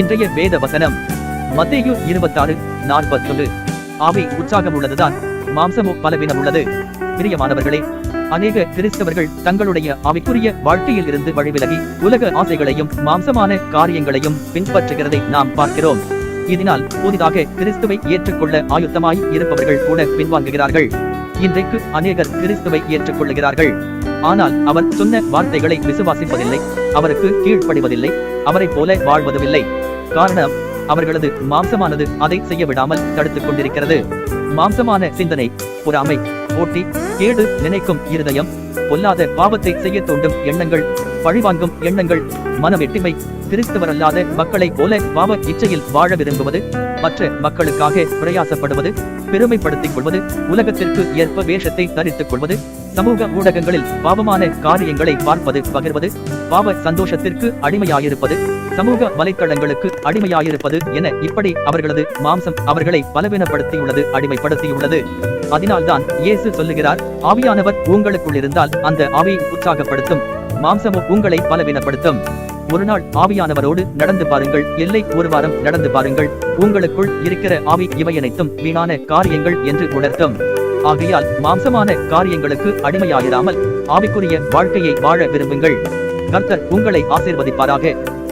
இன்றைய வேத வசனம். மத்தேயு இருபத்தாறு நாற்பத்தொன்று. ஆவி உற்சாகம் உள்ளதுதான் மாம்சமோ பலவீனம் உள்ளது பிரியமானவர்களே அநேக கிறிஸ்தவர்கள் தங்களுடைய அவைக்குரிய வாழ்க்கையில் இருந்து வழிவிலகி உலக ஆசைகளையும் மாம்சமான காரியங்களையும் பின்பற்றுகிறதை நாம் பார்க்கிறோம். இதனால் புதிதாக கிறிஸ்துவை ஏற்றுக்கொள்ள ஆயுத்தமாய் இருப்பவர்கள் கூட பின்வாங்குகிறார்கள். இன்றைக்கு அநேகர் கிறிஸ்துவை ஏற்றுக்கொள்ளுகிறார்கள். ஆனால் அவர் சொன்ன வார்த்தைகளை விசுவாசிப்பதில்லை அவருக்கு கீழ்ப்படிவதில்லை அவரைப் போல வாழ்வதுமில்லை. காரணம் அவர்களது மாம்சமானது அதை செய்ய விடாமல் தடுத்துக் கொண்டிருக்கிறது. மாம்சமான சிந்தனை பொறாமை போட்டி கேடு நினைக்கும் இருதயம் பொல்லாத பாவத்தை செய்ய தூண்டும் எண்ணங்கள் பழிவாங்கும் எண்ணங்கள் மனவெட்டிமை கிறிஸ்தவரல்லாத மக்களை போல பாவ இச்சையில் வாழ விரும்புவது மற்ற மக்களுக்காக பிரயாசப்படுவது பெருமைப்படுத்திக் கொள்வது உலகத்திற்கு ஏற்ப வேஷத்தை தரித்துக் கொள்வது சமூக ஊடகங்களில் பாவமான காரியங்களை பார்ப்பது பகிர்வது பாவ சந்தோஷத்திற்கு அடிமையாயிருப்பது சமூக வலைத்தளங்களுக்கு அடிமையாயிருப்பது என இப்படி அவர்களது மாம்சம் அவர்களை பலவீனப்படுத்தியுள்ளது அடிமைப்படுத்தியுள்ளது. அதனால்தான் இயேசு சொல்லுகிறார் ஆவியானவர் உங்களுக்குள் இருந்தால் அந்த ஆவியை உற்சாகப்படுத்தும் மாம்சமும் உங்களை பலவீனப்படுத்தும். ஒரு நாள் ஆவியானவரோடு நடந்து பாருங்கள் எல்லை ஒரு வாரம் நடந்து பாருங்கள் உங்களுக்குள் இருக்கிற ஆவி இவை அனைத்தும் வீணான காரியங்கள் என்று உணர்த்தும். ஆகையால் மாம்சமான காரியங்களுக்கு அடிமையாயிராமல் ஆவிக்குரிய வாழ்க்கையை வாழ விரும்புங்கள். கர்த்தர் உங்களை ஆசீர்வதிப்பாராக.